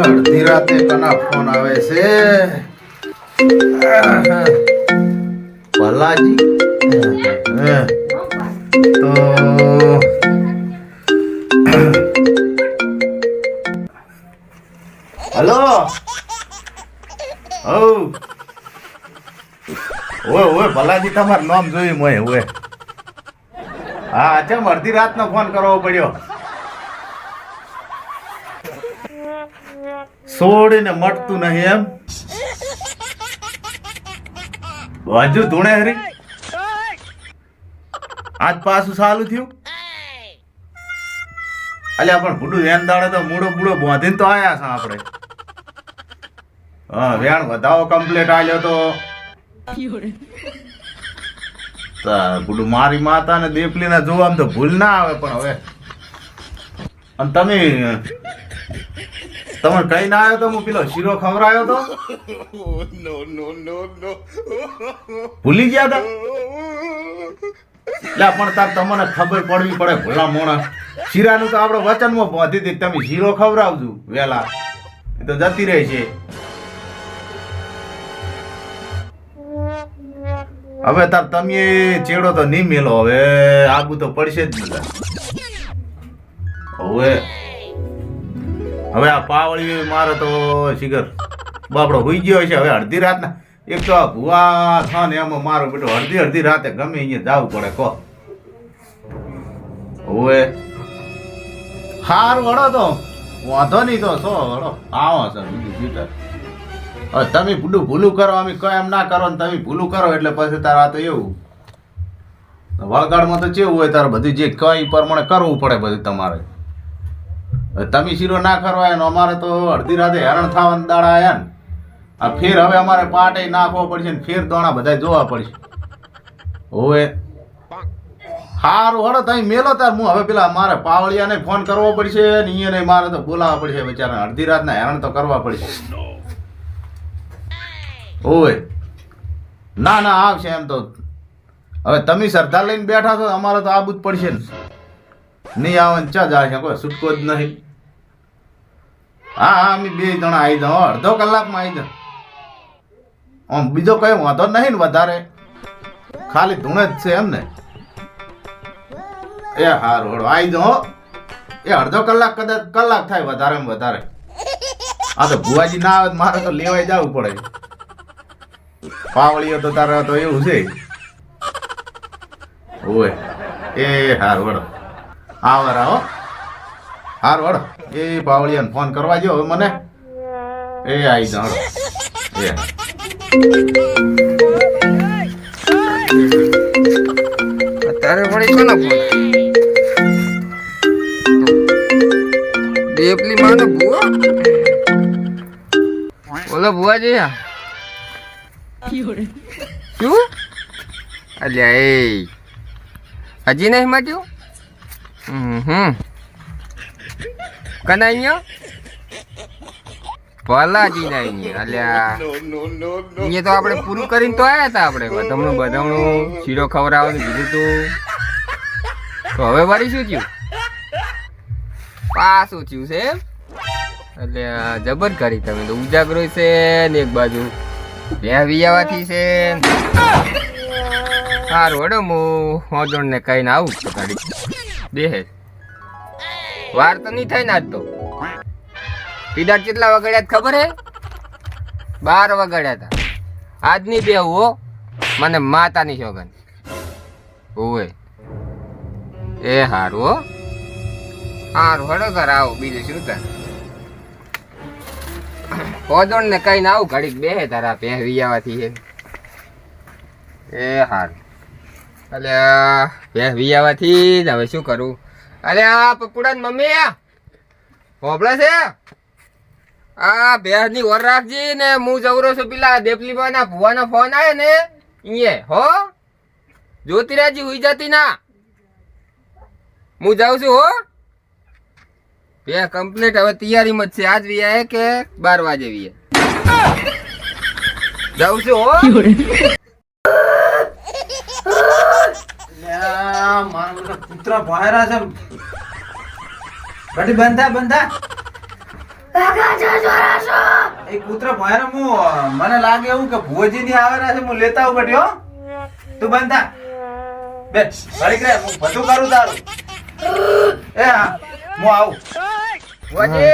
અડધી રાતે તના ફોન આવે છે. ભલાજી. તો હલો. ઓય ઓય, ભલાજી, તમારું નામ જોયું મોય ઓય. હા ચમ અડધી રાતનો ફોન કરવો પડ્યો? છોડીને મટતું નહીં એમ. હજુ ધૂણે હરી. આજ પાછું સારું થયું? અલ્યા, પણ ભૂડું વેન દાડે તો મૂડો બૂડો બાંધીને તો આયા છે આપણે. હા, વેણ વધાવો કમ્પ્લીટ આવ્યો તો. ભૂડું મારી માતા ને દેપલી ને જોવા તો ભૂલ ના આવે પણ હવે. અને તમે તમે કઈ ના આવ્યો તો? હું પેલો શીરો ખવડાયો તો? ભૂલી ગયા તા? લે પણ તાર તમને ખબર પડવી પડે ભોળા મોણા. શીરાનું તો આપણે વચનમાં પહોંચી હતી તમે શીરો ખવડાવજો વેલા. એ તો જતી રહે છે. હવે તાર તમે ચેડો તો નહીં મેલો હવે આબુ તો પડશે જ બધા હવે હવે આ પાવળી મારે તો શિખર બાપડો હુઈ ગયો છે. હવે અડધી રાતના એક તો આ ભુવા થાને એમાં મારો બેટો અડધી અડધી રાતે ગમે અહીંયા જવું પડે, કહો. ઓએ હાર વળો તો. વાંધો નહીં તો સો વળો આવો સર બીજું બીજું તમે ભૂલું ભૂલું કરો, અમે કઈ એમ ના કરો ને તમે ભૂલું કરો એટલે પછી તારા તો એવું. વળગાડમાં તો કેવું હોય, તારે બધું જે કઈ પ્રમાણે કરવું પડે બધું તમારે. તમે શીરો ના કરવા ને અમારે તો અડધી રાતે હેરાન થવાના દાડા આયા ને. આ ફેર હવે અમારે પાટે નાખવો પડશે ને ફેર દોણા બધા જોવા પડશે. હવે સારું હળો, તમે મેલો તાર, હું હવે પેલા મારે પાવળિયાને ફોન કરવો પડશે ને અહીંયા મારે તો બોલાવવા પડશે બિચારા અડધી રાતના હેરાન તો કરવા પડશે. ઓય ના ના, આવશે એમ તો. હવે તમે સરદાર લઈને બેઠા છો, અમારે તો આબુ જ પડશે ને. નહીં આવે ચા જાય શકો છૂટકો જ નહીં. હા હા, અમે બે જણા આવી જાઓ. અડધો કલાકમાં આવી જાઓ. આમ બીજો કઈ વાંધો નહીં ને વધારે. ખાલી ધૂણે જ છે એમ ને. એ હારું હળો આવી જાઓ એ અડધો કલાક કદાચ કલાક થાય વધારે વધારે. આ તો ભુવાજી ના આવે મારે તો લેવાય જવું પડે. પાવળીઓ તો તારે તો એવું છે. ઓય, એ હારું વડો આવો રાહો. હાર વડ એ પાવળીયાને ફોન કરવા જો હવે મને. એ આવી જાણ. એ. અત્યારે વળી કોનો ફોન દેપલી માનો બુઆ બોલો ભુવાજી શું? અલ્યા, એ. હજી નહીં મટ્યું? હમ. હમ કના અહીંયા? ભલાજી ના અહીંયા અલ્યા. એ તો આપણે પૂરું કરીને તો આયા હતા આપણે. બધામણું બધામણું શીરો ખવડાવવાનું કીધું તું. તો હવે વળી શું થયું? પાછું થયું છે એટલે જબર કરી તમે તો ઉજાગરો છે ને એક બાજુ. બે વિયાવાથી છે સારું હડો હું હોજણ ને કહીને આવું ગાડી. દેહે વાર તો નહીં થાય ને આજ તો. પીડા કેટલા વગાડ્યા ખબર હે? બાર વગાડ્યા હતા આજની બે હો. મને માતાની શોગન ઓય એ હારું હો. હારું હડો ઘર આવો, બીજું શું તાર પોદણ ને કઈ ના આવું, ઘડીક બે તારા પે વિયાવાથી એ હારું. અલે બે વિયાવાથી જ હવે શું કરું? આ પપુડા મમ્મી હોબળે છે? આ ભેંસની ઓર રાખજી ને હું જવરો છું પેલા દેપલીબા ના ભુવાનો ફોન આવે ને અહીંયા હો? જોતી રહેજી હુઈ જતી ના. હું જાઉં છું, હો? બે કમ્પ્લીટ હવે તૈયારીમાં છે. આજ વી આયે કે બાર વાગે વીએ જાઉં છું, હો? મારા કૂતરા ભાયરા છે. ગાડી બંધ થા એ કૂતરા ભોયરો હું મને લાગે એવું કે ભોજી ની આવે છે હું લેતા આવું બેટી હો. તું બંધા બે ઘડીક રે હું બધું કરું તારું. એ હા હું આવું. ભુવાજી!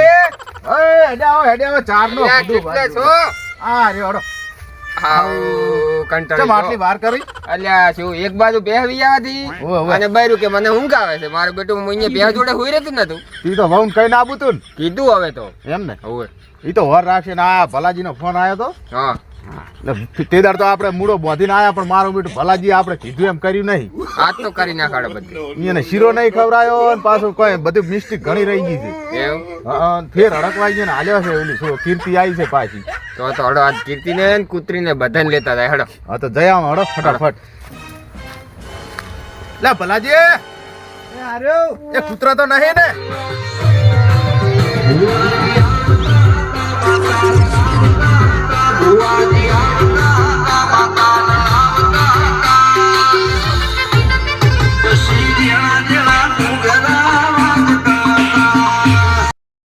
ઓય હેડે આવો ચાર નો આ રે હડો. હાઉ ચમ કંટાળી આટલી વાર કરી? અલ્યા શું એક બાજુ બેહવી ઓવે. અને બૈરું કે મને ઊંઘ આવે છે? મારું બેટું હું અહીંયા બે જોડે હુઈ રહેતું નતું. તી તો વહુન કઈ ના આબુતું કીધું હવે તો. એમ ને હવે ઈ તો વર રાખશે ને આ ભલાજીનો ફોન આવ્યો તો? હા. તે દાડ તો આપણે મૂળો બોધીને આયા પણ મારો બેટું ભલાજી આપણે કીધું એમ કર્યું નહીં. આજ તો કરી નાખાડે બધું. એને શીરો નહીં ખવડાયો અને પાછું કોઈ બધું મિસ્ટેક ઘણી રહી ગઈ છે. ફેર હડકવાઈ ગયો ને હાલ્યો છે ઓલી શું કીર્તિ આવી છે પાછી. તો તો હડો આજ કીર્તિને ને કૂતરીને બધાને લેતા જાય હડો. હા તો જયા હડો ફટાફટ. લે ભલાજી! એ કૂતરો તો નહીં ને?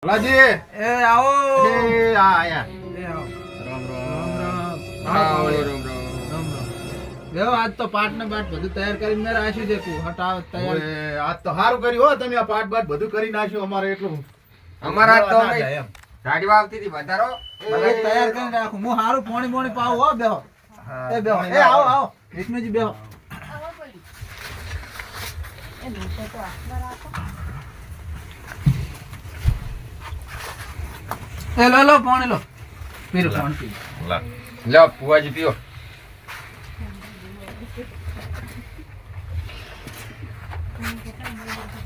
ભલાજી એ આવો. એ આ આયા. એ આવો. રામ હાઉ, રામ રોમ, રોમ. રામ. બેહો, આજ તો પાટ ને બાટ બધું તૈયાર કરીને મેં રાખ્યું છે હટાવ તૈયાર. આજ તો સારું કર્યું હો. તમે આ પાટ બાટ બધું કરી નાખ્યું અમારે એટલું. અમારા તો ના અમે જાય એમ. ગાડી આવતી હતી વધારો. બધું તૈયાર કરીને રાખું. હું હારું પોણી પોણી પાવું હો બેહો. હા, એ બેહો. એ આવો આવો. વિષ્ણુજી બેહો. એ લો લો પાણી લો. પીરો પાણી પી લા. લો પુવાજી પીઓ.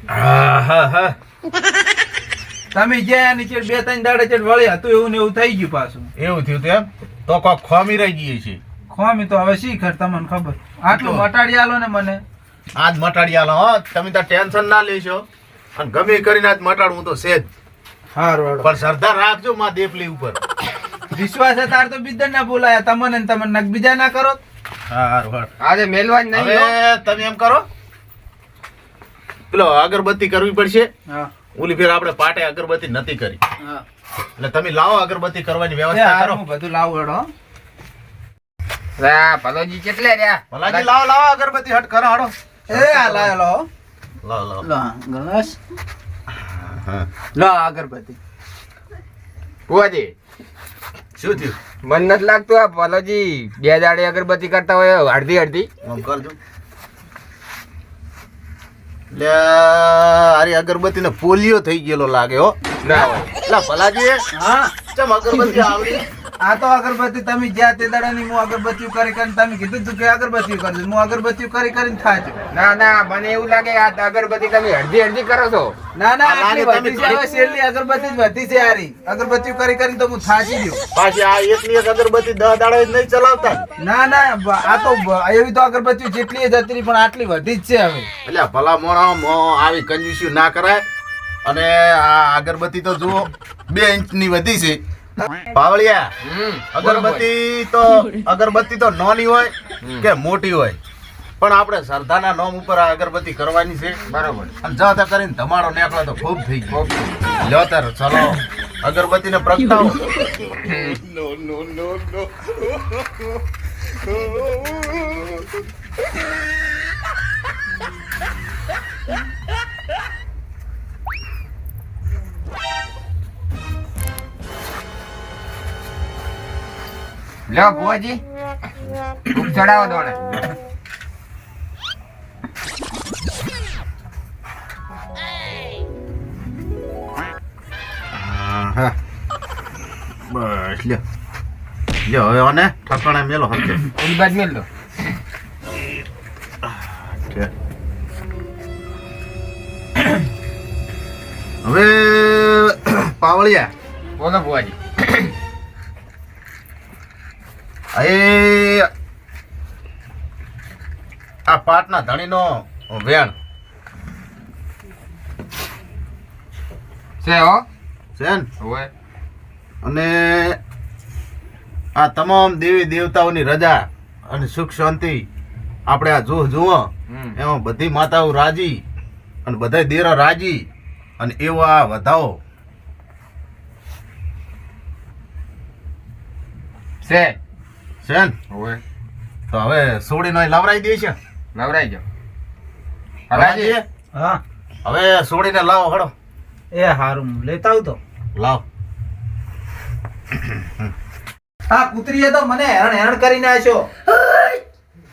આહાહા. તમે જ્યાં નીચે બે ત્રણ દાડે ચેડ વળ્યા તો એવું ને એવું થઈ ગયું પાછું. એવું થયું તેમ તો કોક ખોમી રહી ગઈ છે. ખોમી તો હવે શી ખર તમને ખબર? આટલું મટાડી આલો ને મને. આજ મટાડી આલો હો. તમે તો ટેન્શન ના લેશો. અને ગમે કરીને આજ મટાડવું તો છે જ. હારું પણ સરદાર રાખજો માં દેપલી ઉપર. વિશ્વાસ હે તાર તો બીજા ના બોલાયા. તમને ને તમને નક બીજા ના કરો. હારું આજે મેલવા જ નહીં તમે એમ કરો. પેલો અગરબત્તી કરવી પડશે. હા. ઓલી ફેર આપણે પાટે અગરબત્તી નથી કરી. એટલે તમે લાવો અગરબત્તી કરવાની વ્યવસ્થા કરો. હું બધું લાવું હેડો. રા, ભલોજી કેટલે રહ્યા? ભલાજી લાવો લાવો અગરબત્તી હટ કરો હાડો. એ આ લાયો લો લાવો લાવો. ગણેશ. અગરબત્તી. પુવાજી શું થયું? મન નથી લાગતું આ ભલોજી બે દાડે અગરબત્તી કરતા હોય અડધી અડધી. કરજો. લે અરે અગરબત્તી ને પોલિયો થઈ ગયેલો લાગે હો. ના લા ભલાજી. હા. ચમ અગરબત્તી આવડી? આ તો અગરબત્તી તમે જ્યાં તે દાડાની હું અગરબત્તી કરી કરીને તમે કીધું તું કે અગરબત્તી કરજો હું અગરબત્તી કરી કરીને થાજો ના ના મને એવું લાગે આ અગરબત્તી તમે અડધી અડધી કરો છો. ના ના આટલી વધી છે હવે છેલ્લી અગરબત્તી જ વધી છે યારી અગરબત્તી કરી કરીને તો હું થાચી ગયો. પાછી આ એકની એક અગરબત્તી દહ દાડા નહીં ચલાવતા. ના ના આ તો એવી તો અગરબત્તી જેટલી જ હતી પણ આટલી વધી જ છે હવે. એટલે ભલા મોણા મો આવી કંજૂસી ના કરાય. અને આ અગરબત્તી તો જુઓ બે ઇંચની વધી છે. પાવળિયા. હમ અગરબત્તી તો અગરબત્તી તો નોની હોય કે મોટી હોય. પણ આપણે શ્રદ્ધાના નોમ ઉપર આ અગરબત્તી કરવાની છે. બરાબર. અને જો તો કરીને ધમાડો નીકળે તો ખૂબ થઈ ગયો. લો તાર ચલો. અગરબત્તીને પ્રગટાવો. લો ભુવાજી. ખૂબ ચડાવો દોડે. હા બસ લ્યો. લ્યો હવે આને ઠકાણે મેલો હરખે ઓલી બાજ મેલ દો. છે. હવે પાવળિયા. બોલો ભુવાજી. એ આ પાટના ધણીનો વેણ. છે હો. છે ને? હોય. અને આ તમામ દેવી દેવતાઓની રજા અને સુખ શાંતિ આપણે આ જો જુઓ. એમાં બધી માતાઓ રાજી અને બધા દેરા રાજી અને એવો વધાવો છે. છે ને? હવે? તો હવે સોડીનો એ લવરાઈ દે છે. નવરાઈ જાઓ હલાજી હા. હવે સોડીને લાવો હડો એ હારું લેતા આવ તો. લાવ. આ કૂતરીએ તો મને હેરાન હેરાન કરીને આશો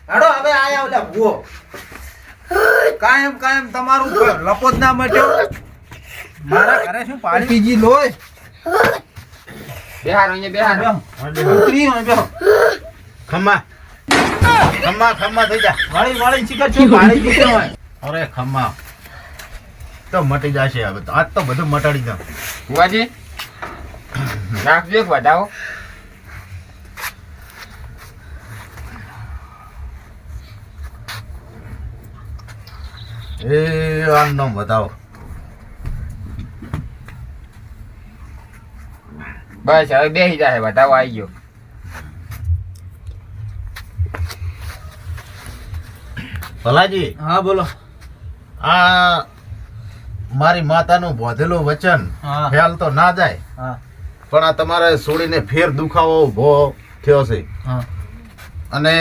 હાડો હવે આયા ઓલા ભૂવો. કાયમ કાયમ તમારું ઘર લપો ના મટ્યો. મારા ઘરે શું પાણી પીજી લોય? બેહાર અહીંયા બેહાર. કૂતરી હોય બેહો. ખમ્મા. ખમ્મા ખમ્મા થઈ જા. વાળી વાળી ચીકર છું? વાળી હોય. અરે ખમ્મા. તો મટી જશે હવે તો આજ તો બધું મટાડી દઉં બુઆજી રાખજો એક વધાવો એ આનો બતાવો બસ હવે બેસી જાય વધાવો આવી ગયો. ભલાજી? હા બોલો. આ મારી માતાનું બોધેલું વચન ખ્યાલ તો ના જાય પણ આ તમારે સોડીને ફેર દુખાવો ઊભો થયો છે. અને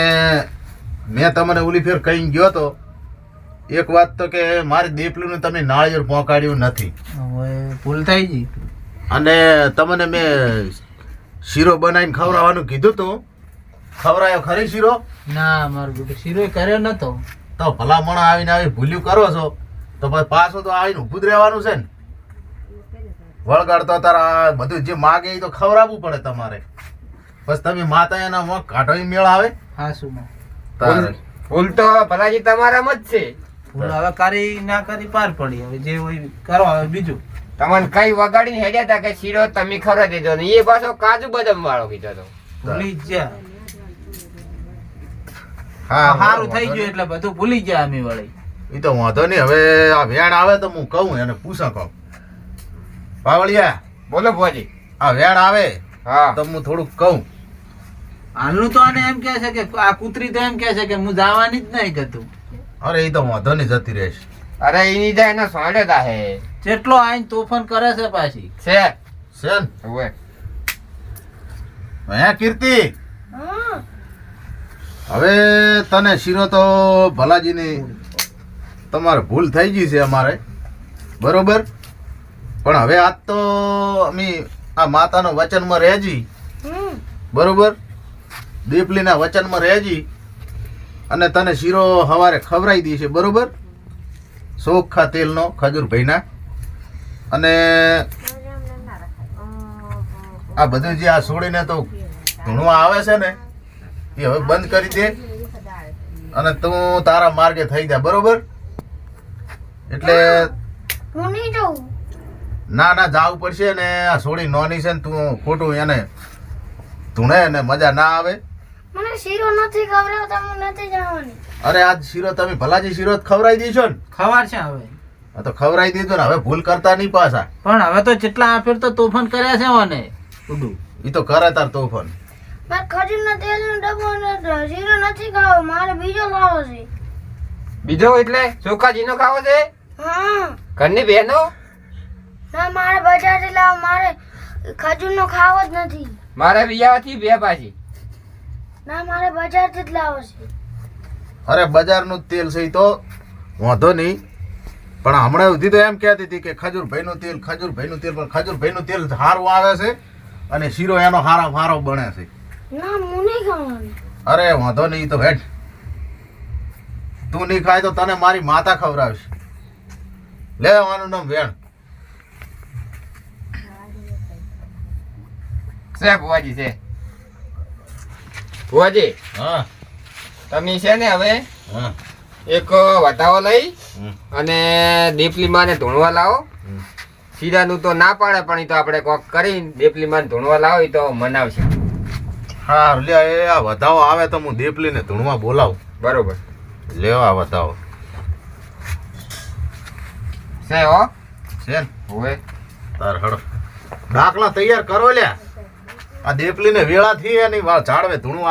મેં તમને ઓલી ફેર કહી ગયો તો એક વાત તો કે મારી દીપલીનું તમે નાળિયેર પહોંચાડ્યું નથી. ભૂલ થઈ ગઈ. અને તમને મેં શીરો બનાવીને ખવડાવવાનું કીધું તું? ખવડાયો ખરી શીરો? ના મારો બેટો શીરો કર્યો નતો. તો ભલામણ આવીને આવી ભૂલ્યું કરો છો તો પછી પાછું તો આવીને ઊભું જ રહેવાનું છે ને. વળગાડતો તારા બધું જે માગે એ તો ખવડાવવું પડે તમારે. બસ તમે માતા એના મોં કાઢો મેળ આવે. હા શું તારે. ભૂલ તો ભલાજી તમારામાં જ છે. ભૂલ હવે કરી ના કરી પાર પડી. હવે જે હોય કરો હવે બીજું. તમને કઈ વગાડીને હેડ્યા હતા કે શીરો તમે ખરો દેજો ને? એ પાછો કાજુ બદામ વાળો કીધો તો. ભૂલી જ ગયા. હા સારું થઈ ગયું એટલે બધું ભૂલી ગયા અમે વળી. એ તો વાંધો નહીં. હવે આ વેણ આવે તો હું કહું એને પૂછા કહું પાવળિયા બોલો ભુવાજી. આ વેણ આવે હા. તો હું થોડુંક કહું. હાલનું તો આને એમ કહે છે કે આ કૂતરી તો એમ કહે છે કે હું જવાની જ નહીં કહેતું અરે એ તો વાંધો નહીં જતી રહેશે. અરે એની જાય એના સોડે તા હે જેટલો આઈને તોફાન કરે છે પાછી. છે. છે ને? હવે. હે કીર્તિ? હવે તને શીરો તો ભલાજીની તમારે ભૂલ થઈ ગઈ છે અમારે. બરોબર? પણ હવે આજ તો અમે આ માતાના વચનમાં રહેજી. બરોબર? દીપલીના વચનમાં રહેજી અને તને શીરો સવારે ખવડાવી દી છે બરોબર? સોખા તેલનો ખજૂર ભાઈના. અને આ બધું જે આ છોડીને તો ધૂણવા આવે છે ને એ હવે બંધ કરી દે. અને તું તારા માર્ગે થઈ જા બરોબર? એટલે હું નહીં જાઉં. ના ના જાવું પડશે ને આ સોડી નોની છે ને તું ખોટું એને ધૂણે ને મજા ના આવે. મને શીરો નથી ખવડાવતો હું નથી જવાની. અરે આજ શીરો તમે ભલાજી શીરો જ ખવડાવી દીધો ને? ખવાર છે હવે. આ તો ખવડાવી દીધો ને હવે ભૂલ કરતા નહીં પાછા. પણ હવે તો જેટલા આફેર તો તોફાન કર્યા છે મને ઉડું એ તો કરે તાર તોફાન. મારે ખજૂરના તેલનો ડબ્બો ને શીરો નથી ખાવો મારે બીજો ખાવો છે. બીજો એટલે ચોખાજીનો ખાવો છે? હા. ઘરની બહેનો? ના મારે બજારથી લાવો મારે ખજૂરનો ખાવો જ નથી. મારે વિયાવાથી બે પાછી. ના મારે બજારથી જ લાવો છે. અરે બજારનું જ તેલ છે તો. વાંધો નહીં. પણ હમણાં સુધી તો એમ કહેતી હતી કે ખજૂર ભાઈનું તેલ ખજૂર ભાઈનું તેલ પણ ખજૂરભાઈનું તેલ સારું આવે છે અને શીરો એનો હારો હારો બને છે. ના હું નહીં ખાવાની. અરે વાંધો નહીં તો હેઠ તું નહીં ખાય તો તને મારી માતા ખવડાવશે. લે આનું નામ વેણ. છે ભુવાજી છે. ભુવાજી હા. તમે છે ને હવે હા. એક વટાવો લઈ અને દીપલી માને ધૂણવા લાવો. સીધાનું તો ના પાડે પણ એ તો આપણે કોક કરી દીપલી માને ધૂણવા લાવો એ તો મનાવશે. હા લે એ આ વધાવો આવે તો હું દેપલીને ધૂણમાં બોલાવું. બરોબર. લેવા વધાવો. છે હો. છે હોય તાર હડો. દાખલા તૈયાર કરો લ્યા આ દેપલીને વેળા થી એની વા- ઝાડવે ધૂણું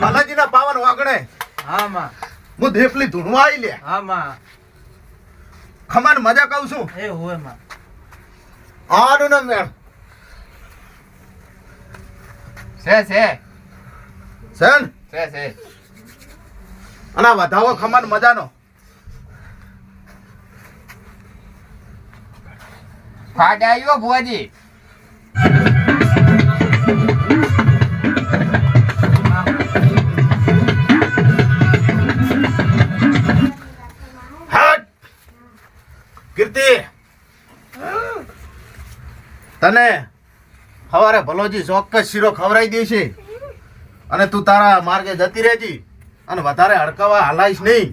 બાલાજીના પાવન વાગણે હા હું ધેપલી લે. હા માં મજા કહું છું. એ હોયમાં આનું નામ મેળ. છે વધાવો ખમાન મજાનો. ફાટ આવ્યો ભુવાજી. તને સવારે ભલોજી ચોક્કસ શીરો ખવરાઈ દેશે અને તું તારા માર્ગે જતી રહેજી અને વધારે હડકાવા હલાઈશ નહીં.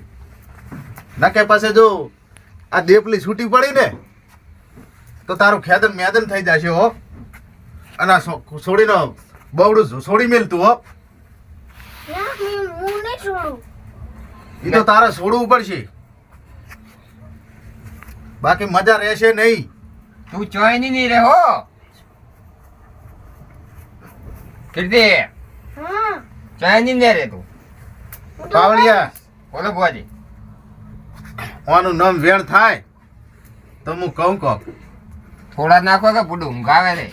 નકે પાસે જો આ દેપલી છૂટી પડી ને, તો તારું ખેદન મેદન થઈ જશે હો. અને છોડીનો બવડું છોડી મેલતું હો. એ તો તારે છોડવું પડશે. બાકી મજા રહેશે નહીં. તું ચોઈની નહીં રહો કીર્તિ હા. ચોયની નહીં રે તું. પાવડિયા બોલો. ભુવાજી. આનું નામ વેણ થાય તો હું કહું કહું થોડા નાખો કે પૂડું ઊંઘ આવે રે.